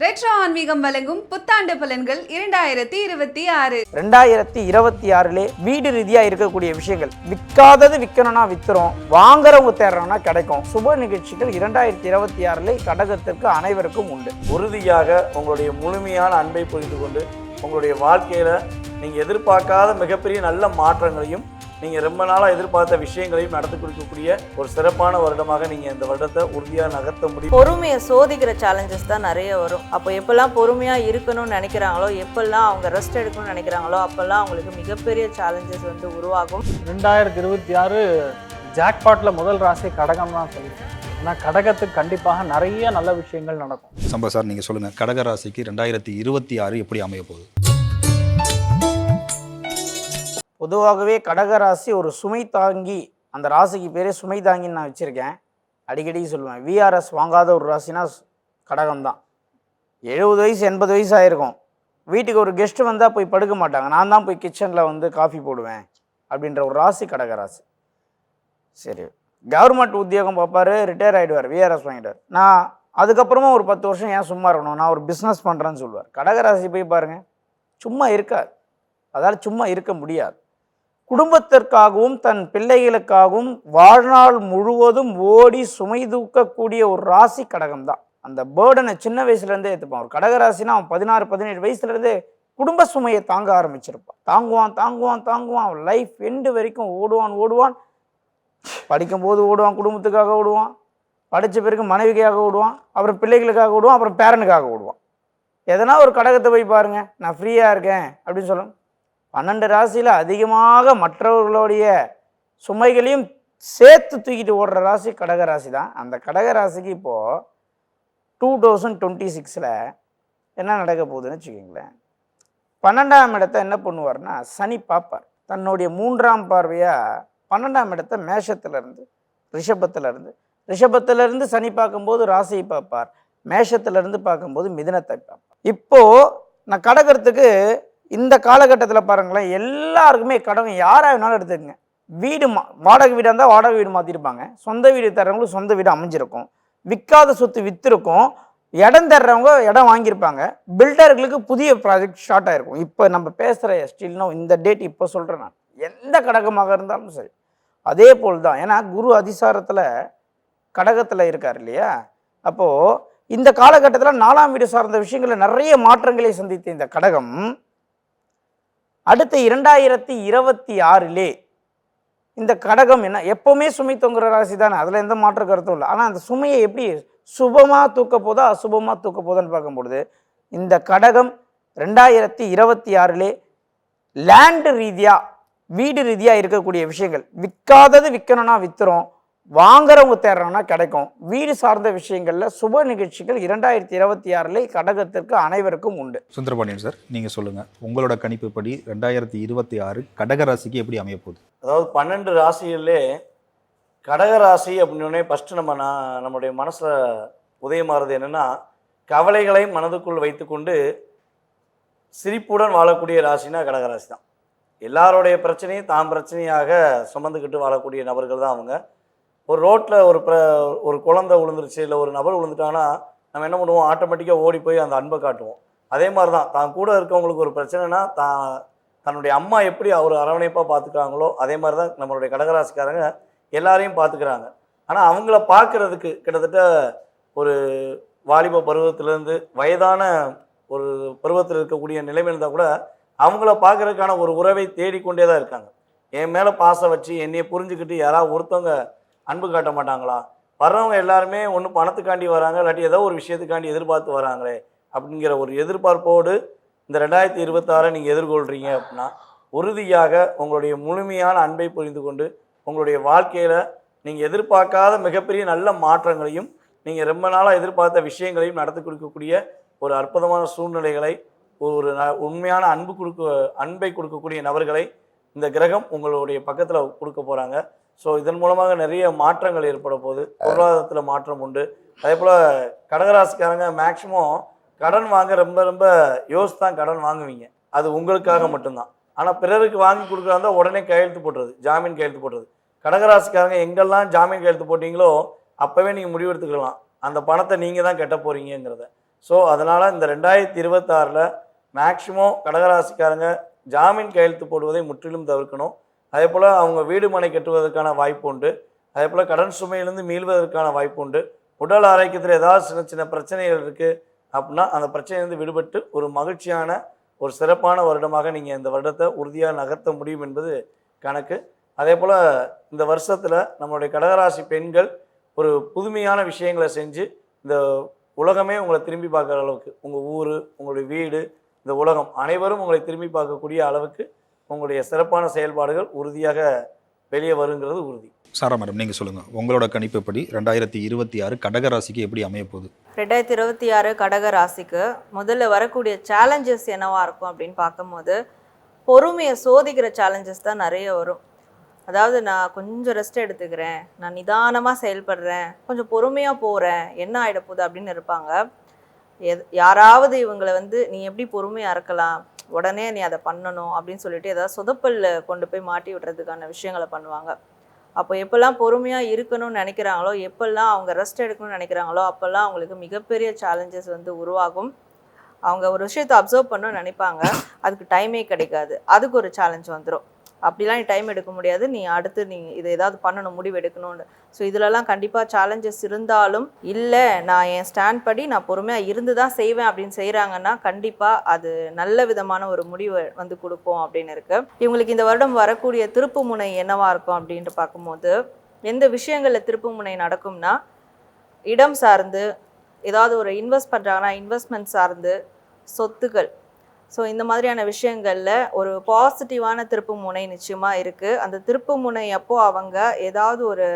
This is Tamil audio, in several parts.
ரெட்ரோ ஆன்மீகம் வழங்கும் புத்தாண்டு பலன்கள் இரண்டாயிரத்தி இருபத்தி ஆறு. ரெண்டாயிரத்தி இருபத்தி ஆறுலே வீடு ரீதியாக இருக்கக்கூடிய விஷயங்கள். விற்காதது விற்கணும்னா வித்துரும் வாங்குறவங்க தேடுறோம்னா கிடைக்கும். சுப நிகழ்ச்சிகள் இரண்டாயிரத்தி இருபத்தி ஆறுல கடகத்திற்கு அனைவருக்கும் உண்டு. உறுதியாக உங்களுடைய முழுமையான அன்பை புரிந்து கொண்டு உங்களுடைய வாழ்க்கையில் நீங்கள் எதிர்பார்க்காத மிகப்பெரிய நல்ல மாற்றங்களையும் நீங்கள் ரொம்ப நாளாக எதிர்பார்த்த விஷயங்களையும் நடத்தி கொடுக்கக்கூடிய ஒரு சிறப்பான வருடமாக நீங்கள் இந்த வருடத்தை உறுதியாக நகர்த்த முடியும். பொறுமையை சோதிக்கிற சேலஞ்சஸ் தான் நிறைய வரும். அப்போ எப்பெல்லாம் பொறுமையாக இருக்கணும்னு நினைக்கிறாங்களோ எப்பெல்லாம் அவங்க ரெஸ்ட் எடுக்கணும்னு நினைக்கிறாங்களோ அப்போல்லாம் அவங்களுக்கு மிகப்பெரிய சேலஞ்சஸ் வந்து உருவாகும். ரெண்டாயிரத்தி இருபத்தி ஆறு ஜாக்பாட்டில் முதல் ராசி கடகம் தான் சொல்லுவேன் ஏன்னா கடகத்துக்கு கண்டிப்பாக நிறைய நல்ல விஷயங்கள் நடக்கும். சம்பா சார் நீங்கள் சொல்லுங்கள் கடக ராசிக்கு ரெண்டாயிரத்தி இருபத்தி ஆறு எப்படி அமைய போகுது? பொதுவாகவே கடகராசி ஒரு சுமை தாங்கி அந்த ராசிக்கு பேரே சுமை தாங்கின்னு நான் வச்சுருக்கேன். அடிக்கடி சொல்லுவேன் விஆர்எஸ் வாங்காத ஒரு ராசினா கடகம்தான். எழுபது வயசு எண்பது வயசு ஆயிருக்கும். வீட்டுக்கு ஒரு கெஸ்ட் வந்தால் போய் படுக்க மாட்டாங்க. நான் தான் போய் கிச்சனில் வந்து காஃபி போடுவேன் அப்படின்ற ஒரு ராசி கடகராசி சரி கவர்மெண்ட் உத்தியோகம் பார்ப்பார் ரிட்டையர் ஆகிடுவார் விஆர்எஸ் வாங்கிட்டார். நான் அதுக்கப்புறமா ஒரு பத்து வருஷம் ஏன் சும்மா இருக்கணும்? நான் ஒரு பிஸ்னஸ் பண்ணுறேன்னு சொல்லுவார். கடகராசி போய் பாருங்கள் சும்மா இருக்காது. அதால் சும்மா இருக்க முடியாது. குடும்பத்திற்காகவும் தன் பிள்ளைகளுக்காகவும் வாழ்நாள் முழுவதும் ஓடி சுமை தூக்கக்கூடிய ஒரு ராசி கடகம் தான் அந்த பேர்டனை சின்ன வயசுலேருந்தே ஏற்றுப்பான் ஒரு கடகராசினா அவன் பதினாறு பதினேழு வயசுலேருந்தே குடும்ப சுமையை தாங்க ஆரம்பிச்சிருப்பான். தாங்குவான் தாங்குவான் தாங்குவான். லைஃப் எண்டு வரைக்கும் ஓடுவான் ஓடுவான். படிக்கும்போது ஓடுவான் குடும்பத்துக்காக ஓடுவான். படித்த பிறகு மனைவிக்காக ஓடுவான். அப்புறம் பிள்ளைகளுக்காக ஓடுவான் அப்புறம் பேரனுக்காக ஓடுவான். எதனா ஒரு கடகத்தை போய் பாருங்க நான் ஃப்ரீயாக இருக்கேன் அப்படின்னு சொல்லணும் பன்னெண்டு ராசியில் அதிகமாக மற்றவர்களுடைய சுமைகளையும் சேர்த்து தூக்கிட்டு ஓடுற ராசி கடக ராசி தான் அந்த கடக ராசிக்கு இப்போது டூ தௌசண்ட் டுவெண்ட்டி சிக்ஸில் என்ன நடக்க போகுதுன்னு வச்சுக்கிங்களேன். பன்னெண்டாம் இடத்த என்ன பண்ணுவார்னா சனி பார்ப்பார். தன்னுடைய மூன்றாம் பார்வையாக பன்னெண்டாம் இடத்த மேஷத்துலேருந்து ரிஷபத்துலேருந்து. ரிஷபத்துலேருந்து சனி பார்க்கும்போது ராசியை பார்ப்பார். மேஷத்துலேருந்து பார்க்கும்போது மிதனத்தை பார்ப்பார். இப்போது நான் கடகறதுக்கு இந்த காலகட்டத்தில் பாருங்களேன் எல்லாருக்குமே கடகம் யாராக வேணாலும் எடுத்துக்கங்க. வீடு மா வாடகை வீடாக இருந்தால் வாடகை வீடு மாற்றிருப்பாங்க சொந்த வீடு தர்றவங்களுக்கு சொந்த வீடு அமைஞ்சிருக்கும். விற்காத சொத்து விற்றுருக்கும் இடம் தர்றவங்க இடம் வாங்கியிருப்பாங்க. பில்டர்களுக்கு புதிய ப்ராஜெக்ட் ஸ்டார்ட் ஆகிருக்கும் இப்போ நம்ம பேசுகிற ஸ்டில்னோ இந்த டேட் இப்போ சொல்கிறேன் நான். எந்த கடகமாக இருந்தாலும் சரி. அதே போல் தான். ஏன்னா குரு அதிசாரத்தில் கடகத்தில் இருக்கார் இல்லையா? அப்போது இந்த காலகட்டத்தில் நாலாம் வீடு சார்ந்த விஷயங்களில் நிறைய மாற்றங்களை சந்தித்த இந்த கடகம் அடுத்த இரண்டாயிரத்தி இருபத்தி ஆறிலே இந்த கடகம் என்ன? எப்போவுமே சுமை தொங்குற ராசி தானே. அதில் எந்த மாற்று கருத்தும் இல்லை. ஆனால் அந்த சுமையை எப்படி சுபமாக தூக்க போதா அசுபமாக தூக்க போதான்னு பார்க்கும்பொழுது இந்த கடகம் ரெண்டாயிரத்தி இருபத்தி ஆறிலே லேண்டு ரீதியாக வீடு ரீதியாக இருக்கக்கூடிய விஷயங்கள். விற்காதது விற்கணும்னா விற்றுரும் வாங்குறவங்க தேடுறோம்னா கிடைக்கும். வீடு சார்ந்த விஷயங்களில் சுப நிகழ்ச்சிகள் இரண்டாயிரத்தி இருபத்தி ஆறிலே கடகத்திற்கு அனைவருக்கும் உண்டு. சுந்தரபாண்டியன் சார் நீங்கள் சொல்லுங்கள் உங்களோட கணிப்புப்படி ரெண்டாயிரத்தி இருபத்தி ஆறு கடக ராசிக்கு எப்படி அமைய போகுது? அதாவது பன்னெண்டு ராசிகளிலே கடக ராசி அப்படின்னே ஃபஸ்ட்டு நம்ம நான் நம்மளுடைய மனசில் உதயமாகிறது என்னென்னா கவலைகளை மனதுக்குள் வைத்துக்கொண்டு சிரிப்புடன் வாழக்கூடிய ராசினா கடகராசி தான் எல்லாருடைய பிரச்சனையும் தாம் பிரச்சனையாக சுமந்துக்கிட்டு வாழக்கூடிய நபர்கள் தான் அவங்க. ஒரு ரோட்டில் ஒரு ப்ர ஒரு குழந்தை விழுந்துருச்சு இல்லை ஒரு நபர் விழுந்துட்டாங்கன்னா நம்ம என்ன பண்ணுவோம்? ஆட்டோமேட்டிக்காக ஓடி போய் அந்த அன்பை காட்டுவோம். அதே மாதிரி தான் தான் கூட இருக்கவங்களுக்கு ஒரு பிரச்சனைனா தான் தன்னுடைய அம்மா எப்படி அவர் அரவணைப்பாக பார்த்துக்கிறாங்களோ அதே மாதிரி தான் நம்மளுடைய கடகராசிக்காரங்க எல்லாரையும் பார்த்துக்கிறாங்க ஆனால் அவங்கள பார்க்குறதுக்கு கிட்டத்தட்ட ஒரு வாலிப பருவத்திலேருந்து வயதான ஒரு பருவத்தில் இருக்கக்கூடிய நிலைமை இருந்தால் கூட அவங்கள பார்க்குறதுக்கான ஒரு உறவை தேடிக்கொண்டே தான் இருக்காங்க. என் மேலே பாசம் வச்சு என்னையை புரிஞ்சுக்கிட்டு யாராவது ஒருத்தவங்க அன்பு காட்ட மாட்டாங்களா? வர்றவங்க எல்லாருமே ஒன்று பணத்துக்காண்டி வராங்க இல்லாட்டி ஏதோ ஒரு விஷயத்துக்காண்டி எதிர்பார்த்து வராங்களே அப்படிங்கிற ஒரு எதிர்பார்ப்போடு இந்த ரெண்டாயிரத்தி இருபத்தாறை நீங்கள் எதிர்கொள்கிறீங்க அப்படின்னா உறுதியாக உங்களுடைய முழுமையான அன்பை புரிந்து கொண்டு உங்களுடைய வாழ்க்கையில் நீங்கள் எதிர்பார்க்காத மிகப்பெரிய நல்ல மாற்றங்களையும் நீங்கள் ரொம்ப நாளாக எதிர்பார்த்த விஷயங்களையும் நடத்தி கொடுக்கக்கூடிய ஒரு அற்புதமான சூழ்நிலைகளை ஒரு உண்மையான அன்பு கொடுக்க அன்பை கொடுக்கக்கூடிய நபர்களை இந்த கிரகம் உங்களுடைய பக்கத்தில் கொடுக்க போகிறாங்க ஸோ இதன் மூலமாக நிறைய மாற்றங்கள் ஏற்பட போகுது. பொருளாதாரத்தில் மாற்றம் உண்டு. அதே போல் கடகராசிக்காரங்க மேக்ஸிமம் கடன் வாங்க ரொம்ப ரொம்ப யோசித்து தான் கடன் வாங்குவீங்க. அது உங்களுக்காக மட்டும்தான். ஆனால் பிறருக்கு வாங்கி கொடுக்குறாந்தா உடனே கையெழுத்து போடுறது ஜாமீன் கையெழுத்து போடுறது கடகராசிக்காரங்க எங்கெல்லாம் ஜாமீன் கையெழுத்து போட்டிங்களோ அப்போவே நீங்கள் முடிவெடுத்துக்கலாம். அந்த பணத்தை நீங்கள் தான் கட்ட போகிறீங்கிறத ஸோ அதனால் இந்த ரெண்டாயிரத்தி இருபத்தாறில் மேக்சிமம் கடகராசிக்காரங்க ஜாமீன் கையெழுத்து போடுவதை முற்றிலும் தவிர்க்கணும். அதே போல் அவங்க வீடு மனை கட்டுவதற்கான வாய்ப்பு உண்டு. அதே போல் கடன் சுமையிலிருந்து மீள்வதற்கான வாய்ப்பு உண்டு. உடல் ஆரோக்கியத்தில் ஏதாவது சின்ன சின்ன பிரச்சனைகள் இருக்குது அப்படின்னா அந்த பிரச்சனையிலிருந்து விடுபட்டு ஒரு மகிழ்ச்சியான ஒரு சிறப்பான வருடமாக நீங்கள் இந்த வருடத்தை உறுதியாக நகர்த்த முடியும் என்பது கணக்கு. அதே போல் இந்த வருஷத்தில் நம்மளுடைய கடகராசி பெண்கள் ஒரு புதுமையான விஷயங்களை செஞ்சு இந்த உலகமே உங்களை திரும்பி பார்க்குற அளவுக்கு உங்கள் ஊர் உங்களுடைய வீடு இந்த உலகம் அனைவரும் உங்களை திரும்பி பார்க்கக்கூடிய அளவுக்கு உங்களுடைய சிறப்பான செயல்பாடுகள் உறுதியாக வெளியே வருங்கிறது உறுதி. சாரா மேடம் நீங்கள் சொல்லுங்கள் உங்களோட கணிப்புப்படி ரெண்டாயிரத்தி இருபத்தி ஆறு கடகராசிக்கு எப்படி அமைய போகுது? ரெண்டாயிரத்தி இருபத்தி ஆறு கடக ராசிக்கு முதல்ல வரக்கூடிய சேலஞ்சஸ் என்னவா இருக்கும் அப்படின்னு பார்க்கும்போது பொறுமையை சோதிக்கிற சேலஞ்சஸ் தான் நிறைய வரும். அதாவது நான் கொஞ்சம் ரெஸ்ட் எடுத்துக்கிறேன் நான் நிதானமாக செயல்படுறேன் கொஞ்சம் பொறுமையாக போகிறேன் என்ன ஆகிட போகுது அப்படின்னு இருப்பாங்க. எது யாராவது இவங்களை வந்து நீ எப்படி பொறுமையாக இருக்கலாம்? உடனே நீ அதை பண்ணணும் அப்படின்னு சொல்லிட்டு ஏதாவது சொதப்பல்ல கொண்டு போய் மாட்டி விடுறதுக்கான விஷயங்களை பண்ணுவாங்க. அப்போ எப்போல்லாம் பொறுமையாக இருக்கணும்னு நினைக்கிறாங்களோ எப்பெல்லாம் அவங்க ரெஸ்ட் எடுக்கணும்னு நினைக்கிறாங்களோ அப்போல்லாம் அவங்களுக்கு மிகப்பெரிய சேலஞ்சஸ் வந்து உருவாகும். அவங்க ஒரு விஷயத்தை அப்சர்வ் பண்ணணும்னு நினைப்பாங்க. அதுக்கு டைமே கிடைக்காது. அதுக்கு ஒரு சேலஞ்ச் வந்துடும் அப்படிலாம் நீ டைம் எடுக்க முடியாது. நீ அடுத்து நீ இதை ஏதாவது பண்ணணும் முடிவு எடுக்கணும்னு. ஸோ இதிலலாம் கண்டிப்பாக சேலஞ்சஸ் இருந்தாலும் இல்லை நான் என் ஸ்டாண்ட் படி நான் பொறுமையாக இருந்து தான் செய்வேன் அப்படின்னு செய்கிறாங்கன்னா கண்டிப்பாக அது நல்ல விதமான ஒரு முடிவு வந்து கொடுப்போம் அப்படின்னு இருக்குது இவங்களுக்கு இந்த வருடம் வரக்கூடிய திருப்பு முனை என்னவாக இருக்கும் அப்படின்ட்டு பார்க்கும்போது எந்த விஷயங்களில் திருப்பு முனை நடக்கும்னா இடம் சார்ந்து ஏதாவது ஒரு இன்வெஸ்ட் பண்ணுறாங்கன்னா இன்வெஸ்ட்மெண்ட் சார்ந்து சொத்துக்கள் ஸோ இந்த மாதிரியான விஷயங்களில் ஒரு பாசிட்டிவான திருப்பு முனை நிச்சயமாக இருக்குது அந்த திருப்பு முனை அப்போ அவங்க ஏதாவது ஒரு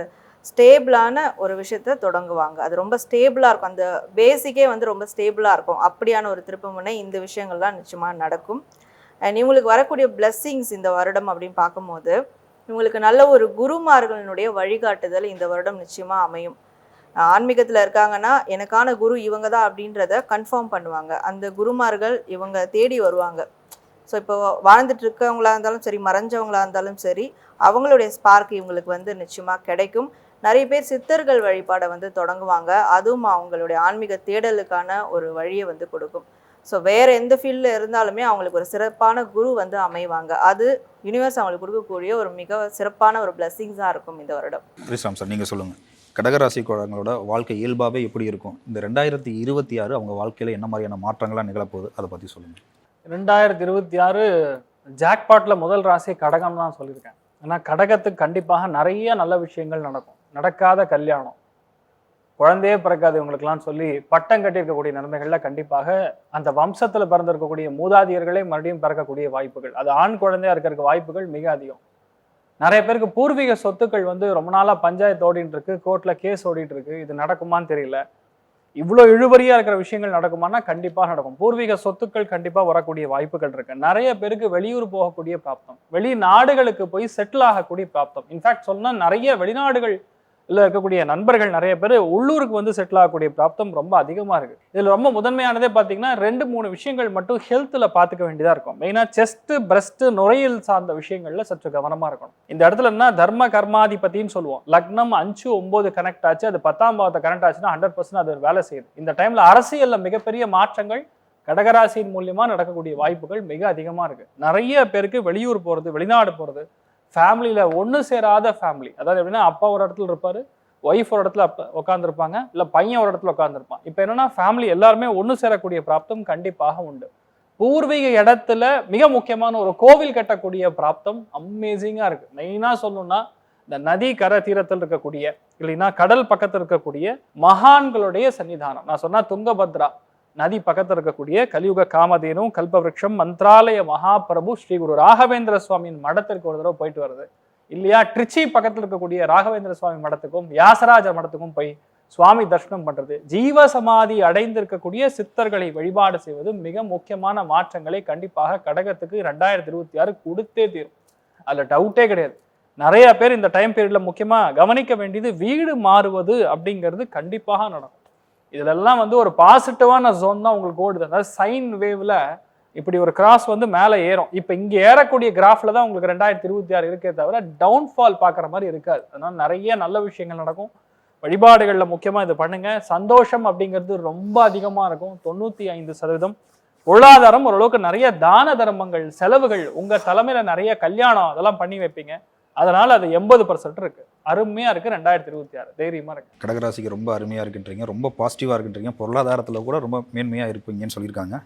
ஸ்டேபிளான ஒரு விஷயத்த தொடங்குவாங்க. அது ரொம்ப ஸ்டேபிளாக இருக்கும். அந்த பேசிக்கே வந்து ரொம்ப ஸ்டேபிளாக இருக்கும். அப்படியான ஒரு திருப்பு முனை இந்த விஷயங்கள்லாம் நிச்சயமாக நடக்கும். அண்ட் இவங்களுக்கு வரக்கூடிய blessings இந்த வருடம் அப்படின்னு பார்க்கும்போது இவங்களுக்கு நல்ல ஒரு குருமார்களினுடைய வழிகாட்டுதல் இந்த வருடம் நிச்சயமாக அமையும். ஆன்மீகத்தில் இருக்காங்கன்னா எனக்கான குரு இவங்க தான் அப்படின்றத கன்ஃபார்ம் பண்ணுவாங்க. அந்த குருமார்கள் இவங்க தேடி வருவாங்க. ஸோ இப்போ வாழ்ந்துட்டு இருக்கவங்களா இருந்தாலும் சரி மறைஞ்சவங்களா இருந்தாலும் சரி அவங்களுடைய ஸ்பார்க் இவங்களுக்கு வந்து நிச்சயமாக கிடைக்கும். நிறைய பேர் சித்தர்கள் வழிபாடை வந்து தொடங்குவாங்க. அதுவும் அவங்களுடைய ஆன்மீக தேடலுக்கான ஒரு வழியை வந்து கொடுக்கும். ஸோ வேற எந்த ஃபீல்டில் இருந்தாலுமே அவங்களுக்கு ஒரு சிறப்பான குரு வந்து அமைவாங்க. அது யூனிவர்ஸ் அவங்களுக்கு கொடுக்கக்கூடிய ஒரு மிக சிறப்பான ஒரு பிளஸ்ஸிங்ஸாக இருக்கும் இந்த வருடம். சார் நீங்கள் சொல்லுங்கள் கடகராசிக்காரங்களோட வாழ்க்கை இயல்பாகவே எப்படி இருக்கும்? இந்த ரெண்டாயிரத்தி இருபத்தி ஆறு அவங்க வாழ்க்கையில் என்ன மாதிரியான மாற்றங்களாக நிகழப்போகுது? அதை பற்றி சொல்லுங்கள் ரெண்டாயிரத்தி இருபத்தி ஆறு ஜாக்பாட்டில் முதல் ராசி கடகம் தான் சொல்லியிருக்கேன். ஏன்னா கடகத்துக்கு கண்டிப்பாக நிறைய நல்ல விஷயங்கள் நடக்கும். நடக்காத கல்யாணம். குழந்தையே பிறக்காது இவங்களுக்குலாம் சொல்லி பட்டம் கட்டியிருக்கக்கூடிய நிலைமைகளில் கண்டிப்பாக அந்த வம்சத்தில் பிறந்திருக்கக்கூடிய மூதாதியர்களே மறுபடியும் பிறக்கக்கூடிய வாய்ப்புகள். அது ஆண் குழந்தையாக இருக்கிறதுக்கு வாய்ப்புகள் மிக அதிகம். நிறைய பேருக்கு பூர்வீக சொத்துக்கள் வந்து ரொம்ப நாளாக பஞ்சாயத்து ஓடிட்டு இருக்கு கோர்ட்ல கேஸ் ஓடிட்டு இருக்கு இது நடக்குமான்னு தெரியல. இவ்வளோ இழுபறியா இருக்கிற விஷயங்கள் நடக்குமானா கண்டிப்பாக நடக்கும். பூர்வீக சொத்துக்கள் கண்டிப்பாக வரக்கூடிய வாய்ப்புகள் இருக்கு. நிறைய பேருக்கு வெளியூர் போகக்கூடிய பிராப்தம். வெளிநாடுகளுக்கு போய் செட்டில் ஆகக்கூடிய பிராப்தம். இன்ஃபேக்ட் சொன்னால் நிறைய வெளிநாடுகள் இல்லை இருக்கக்கூடிய நண்பர்கள் நிறைய பேர் உள்ளூருக்கு வந்து செட்டில் ஆகக்கூடிய பிராப்தம் ரொம்ப அதிகமாக இருக்குது இதில் ரொம்ப முதன்மையானதே பார்த்தீங்கன்னா ரெண்டு மூணு விஷயங்கள் மட்டும் ஹெல்த்தில் பார்த்துக்க வேண்டியதாக இருக்கும். மெயினாக செஸ்ட்டு பிரஸ்ட்டு நுரையீல் சார்ந்த விஷயங்களில் சற்று கவனமாக இருக்கணும். இந்த இடத்துல என்ன தர்ம கர்மாதிபத்தின்னு சொல்லுவோம். லக்னம் அஞ்சு ஒம்பது கனெக்ட் ஆச்சு. அது பத்தாம் பாவத்தை கனெக்ட் ஆச்சுன்னா ஹண்ட்ரட் பர்சன்ட் அது வேலை செய்யுது. இந்த டைமில் அரசியலில் மிகப்பெரிய மாற்றங்கள் கடகராசியின் மூலியமாக நடக்கக்கூடிய வாய்ப்புகள் மிக அதிகமாக இருக்குது நிறைய பேருக்கு வெளியூர் போகிறது வெளிநாடு போகிறது ஃபேமிலியில் ஒன்று சேராத ஃபேமிலி அதாவது எப்படின்னா அப்பா ஒரு இடத்துல இருப்பார் ஒய்ஃப் ஒரு இடத்துல அப்போ உட்காந்துருப்பாங்க இல்லை பையன் ஒரு இடத்துல உட்காந்துருப்பான் இப்போ என்னென்னா ஃபேமிலி எல்லாருமே ஒன்று சேரக்கூடிய பிராப்தம் கண்டிப்பாக உண்டு. பூர்வீக இடத்துல மிக முக்கியமான ஒரு கோவில் கட்டக்கூடிய பிராப்தம் அமேசிங்காக இருக்குது மெயினாக சொல்லணும்னா இந்த நதி கரை தீரத்தில் இருக்கக்கூடிய இல்லைன்னா கடல் பக்கத்தில் இருக்கக்கூடிய மகான்களுடைய சன்னிதானம். நான் சொன்னால் துங்கபத்ரா நதி பக்கத்தில் இருக்கக்கூடிய கலியுக காமதேனும் கல்பவருஷம் மந்த்ராலய மகாபிரபு ஸ்ரீ குரு ராகவேந்திர சுவாமியின் மடத்திற்கு ஒரு தடவை போயிட்டு வருது. இல்லையா? ட்ரிச்சி பக்கத்தில் இருக்கக்கூடிய ராகவேந்திர சுவாமி மடத்துக்கும் வியாசராஜர் மடத்துக்கும் போய் சுவாமி தர்ஷனம் பண்றது. ஜீவ சமாதி அடைந்திருக்கக்கூடிய சித்தர்களை வழிபாடு செய்வது மிக முக்கியமான மாற்றங்களை கண்டிப்பாக கடகத்துக்கு ரெண்டாயிரத்தி இருபத்தி ஆறு கொடுத்தே தீரும். அதில் டவுட்டே கிடையாது. நிறைய பேர் இந்த டைம் பீரியட்ல முக்கியமாக கவனிக்க வேண்டியது வீடு மாறுவது அப்படிங்கிறது கண்டிப்பாக நடக்கும். இதிலெல்லாம் வந்து ஒரு பாசிட்டிவான ஜோன் தான் உங்களுக்கு ஓடுது. அதாவது சைன் வேவ்ல இப்படி ஒரு கிராஸ் வந்து மேலே ஏறும். இப்போ இங்கே ஏறக்கூடிய கிராஃபில் தான் உங்களுக்கு ரெண்டாயிரத்தி இருபத்தி ஆறு இருக்கே தவிர டவுன்ஃபால் பார்க்குற மாதிரி இருக்காது. அதனால் நிறைய நல்ல விஷயங்கள் நடக்கும். வழிபாடுகளில் முக்கியமாக இது பண்ணுங்க. சந்தோஷம் அப்படிங்கிறது ரொம்ப அதிகமாக இருக்கும். தொண்ணூற்றி ஐந்து சதவீதம். பொருளாதாரம் ஓரளவுக்கு நிறைய தான தர்மங்கள் செலவுகள் உங்கள் தலைமையில் நிறைய கல்யாணம் அதெல்லாம் பண்ணி வைப்பீங்க. அதனால அது எண்பது பர்சன்ட் இருக்கு. அருமையாக இருக்கு ரெண்டாயிரத்தி இருபத்தி ஆறு. தைரியமாக இருக்கு. கடகராசிக்கு ரொம்ப அருமையாக இருக்குன்றீங்க. ரொம்ப பாசிட்டிவாக இருக்குன்றீங்க. பொருளாதாரத்தில் கூட ரொம்ப மேன்மையாக இருப்பீங்கன்னு சொல்லியிருக்காங்க.